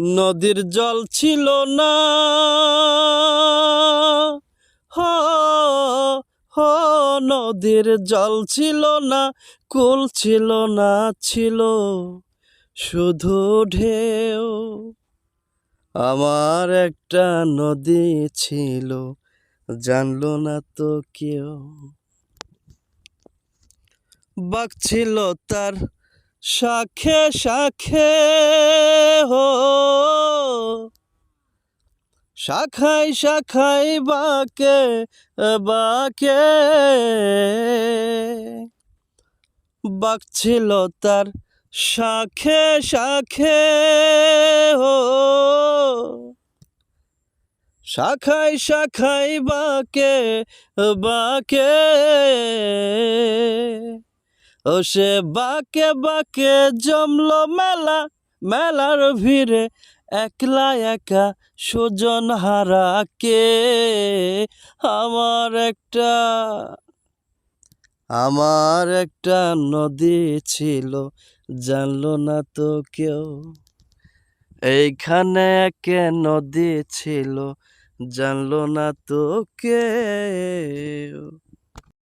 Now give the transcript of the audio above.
নদীর জল ছিল না। হ হ, নদীর জল ছিল না, কুল ছিল না, ছিল শুধু ঢেউ। আমার একটা নদী ছিল, জানলো না তো কেউ। বাঘ ছিল তার শাখে শাখে। হো শাখাই শাখাই বাকে বাকে। বাঘ ছিল তার শাখে শাখে, হো। শাখাই শাখাই বাকে বাকে। ও সে বাকে বাকে জমলো মেলা মেলার ভিড়ে একলা একা সুজন হারা কে? আমার একটা আমার একটা নদী ছিল, জানলো না তো কেউ। এইখানে কে নদী ছিল, জানলো না তো কেউ।